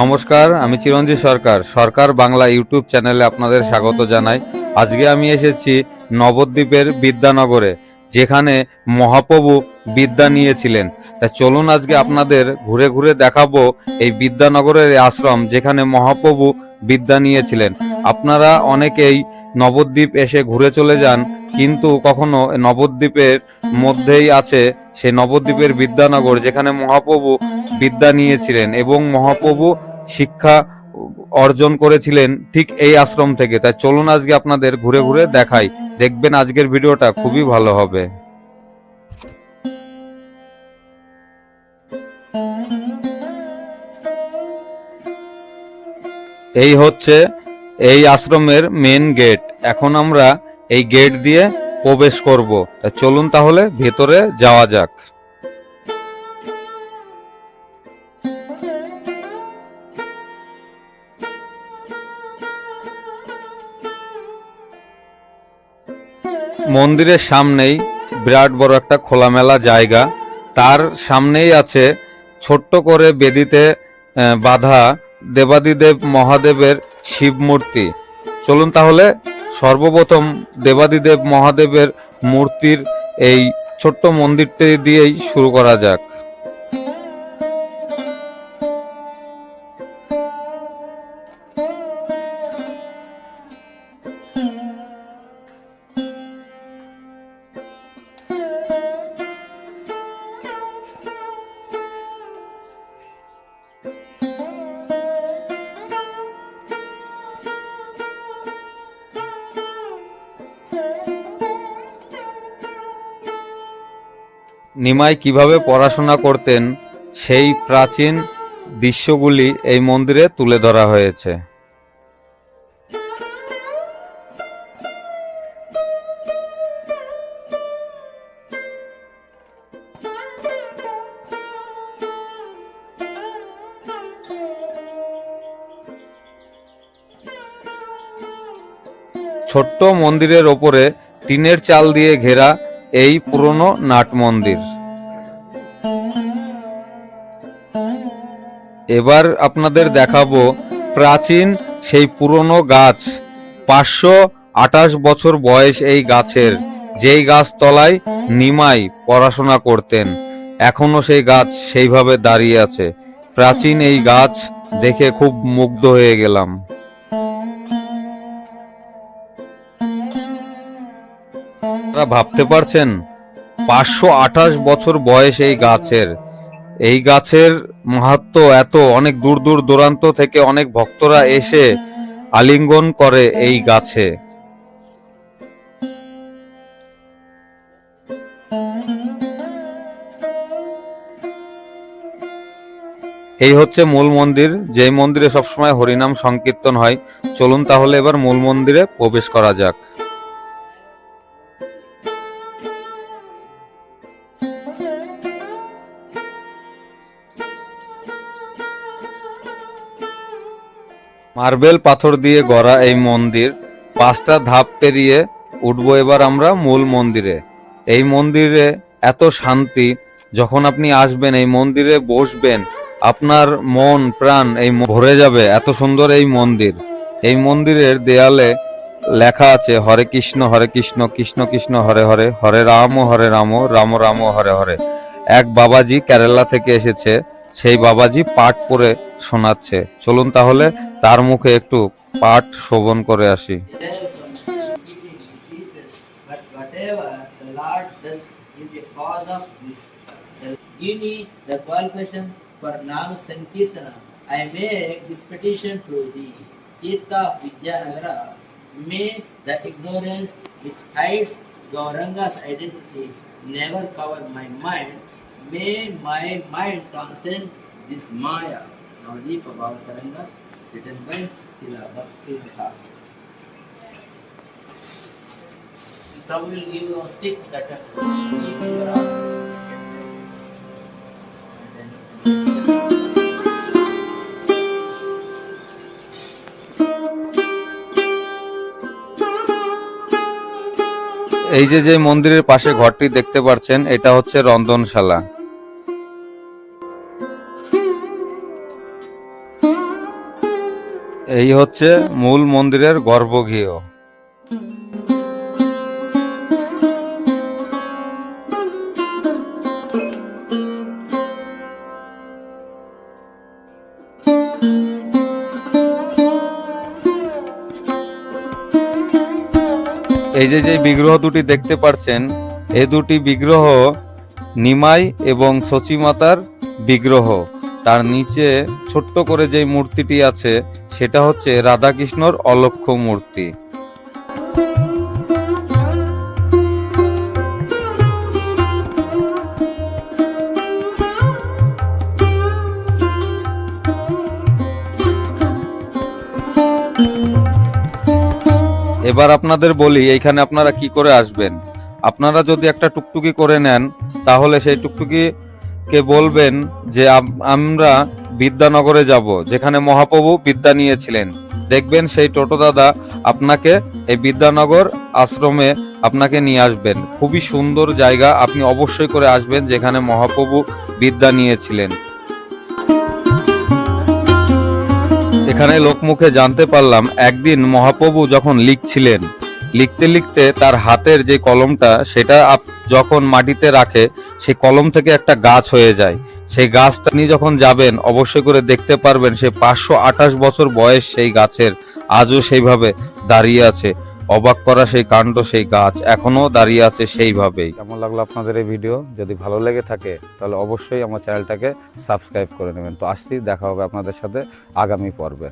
নমস্কার, আমি চিরঞ্জিত সরকার। সরকার বাংলা ইউটিউব চ্যানেলে আপনাদের স্বাগত জানাই। আজকে আমি এসেছি নবদ্বীপের বিদ্যানগরে, যেখানে মহাপ্রভু বিদ্যা নিয়েছিলেন। তা চলুন আজকে আপনাদের ঘুরে ঘুরে দেখাবো এই বিদ্যানগরের আশ্রম, যেখানে মহাপ্রভু বিদ্যা নিয়েছিলেন। আপনারা অনেকেই নবদ্বীপ এসে ঘুরে চলে যান, কিন্তু কখনো নবদ্বীপের মধ্যেই আছে সেই নবদ্বীপের বিদ্যানগর, যেখানে মহাপ্রভু বিদ্যা নিয়েছিলেন এবং মহাপ্রভু শিক্ষা অর্জন করেছিলেন ঠিক এই আশ্রম থেকে। তাই চলুন আজকে আপনাদের ঘুরে ঘুরে দেখাই। দেখবেন আজকের ভিডিওটা খুবই ভালো হবে। এই হচ্ছে এই আশ্রমের মেন গেট এখন আমরা এই গেট দিয়ে প্রবেশ করব। তা চলুন তাহলে ভেতরে যাওয়া যাক। মন্দিরের সামনেই বিরাট বড় একটা খোলামেলা জায়গা। তার সামনেই আছে ছোট্ট করে বেদিতে বাঁধা দেবাদিদেব মহাদেবের শিব মূর্তি চলুন তাহলে সর্বপ্রথম দেবাদিদেব মহাদেবের মূর্তির এই ছোট্ট মন্দিরটি দিয়েই শুরু করা যাক। নিমাই কীভাবে পড়াশোনা করতেন, সেই প্রাচীন দৃশ্যগুলি এই মন্দিরে তুলে ধরা হয়েছে। ছোট্ট মন্দিরের ওপরে টিনের চাল দিয়ে ঘেরা এই পুরনো নাট মন্দির। এবার আপনাদের দেখাবো প্রাচীন সেই পুরনো গাছ। পাঁচশো আঠাশ বছর বয়স এই গাছের। যেই গাছ তলায় নিমাই পড়াশোনা করতেন। এখনও সেই গাছ সেইভাবে দাঁড়িয়ে আছে। প্রাচীন এই গাছ দেখে খুব মুগ্ধ হয়ে গেলাম। ভাবতে পারছেন, পাঁচশো আঠাশ বছর বয়স এই গাছের। এই গাছের মাহাত্ম এত, অনেক দূর দূর দূরান্ত থেকে অনেক ভক্তরা এসে আলিঙ্গন করে এই গাছে। এই হচ্ছে মূল মন্দির, যেই মন্দিরে সবসময় হরিনাম সংকীর্তন হয়। চলুন তাহলে এবার মূল মন্দিরে প্রবেশ করা যাক। মার্বেল পাথর দিয়ে গড়া এই মন্দির, পাঁচটা ধাপ পেরিয়ে উঠবো এবার আমরা মূল মন্দিরে। এই মন্দিরে এত শান্তি, যখন আপনি আসবেন, এই মন্দিরে বসবেন, আপনার মন, প্রাণ এই ভরে যাবে, এত সুন্দর এই মন্দির। এই মন্দিরের দেয়ালে লেখা আছে, হরে কৃষ্ণ হরে কৃষ্ণ কৃষ্ণ কৃষ্ণ, হরে হরে হরে রাম হরে রাম রাম রাম, হরে হরে। এক বাবাজি কেরালা থেকে এসেছে, সেই বাবাজি পাঠ করে শোনাচ্ছে চলুন তাহলে তার মুখে একটু পাঠ শোভন করে আসি. May the identity never cover my mind. May my mind transcend this Maya. Navdeep Bhavataranga, written by Srila Bhakti Thakur. Prabhu will give you a stick that keep. এই যে যে মন্দিরের পাশে ঘরটি দেখতে পাচ্ছেন এটা হচ্ছে রন্ধনশালা এই হচ্ছে মূল মন্দিরের গর্ভগৃহ। এই যে যে বিগ্রহ দুটি দেখতে পাচ্ছেন এই দুটি বিগ্রহ নিমাই এবং সচিমাতার বিগ্রহ। তার নিচে ছোট্ট করে যে মূর্তিটি আছে, সেটা হচ্ছে রাধাকৃষ্ণর অলক্ষ মূর্তি। এবার আপনাদের বলি, এইখানে আপনারা কি করে আসবেন? আপনারা যদি একটা টুকটুকি করে নেন, তাহলে সেই টুকটুকি কে বলবেন যে আমরা বিদ্যানগরে যাব, যেখানে মহাপ্রভু বিদ্যা নিয়েছিলেন। দেখবেন সেই টোটো দাদা আপনাকে এই বিদ্যানগর আশ্রমে আপনাকে নিয়ে আসবেন। খুবই সুন্দর জায়গা, আপনি অবশ্যই করে আসবেন যেখানে মহাপ্রভু বিদ্যা নিয়েছিলেন। এখানে লোকমুখে জানতে পারলাম, একদিন মহাপ্রভু যখন লিখছিলেন, লিখতে লিখতে তার হাতের যে কলমটা, সেটা যখন মাটিতে রাখে সেই কলম থেকে একটা গাছ হয়ে যায়। সেই গাছটা নিয়ে যখন যাবেন, অবশ্যই করে দেখতে পারবেন সে পাঁচশো আঠাশ বছর বয়স সেই গাছের। আজও সেইভাবে দাঁড়িয়ে আছে। অবাক করা সেই কাণ্ড সেই গাছ, এখনও দাঁড়িয়ে আছে সেইভাবেই। কেমন লাগল আপনাদের এই ভিডিও? যদি ভালো লেগে থাকে, তাহলে অবশ্যই আমার চ্যানেলটাকে সাবস্ক্রাইব করে নেবেন। তো আসছি, দেখা হবে আপনাদের সাথে আগামী পর্বে।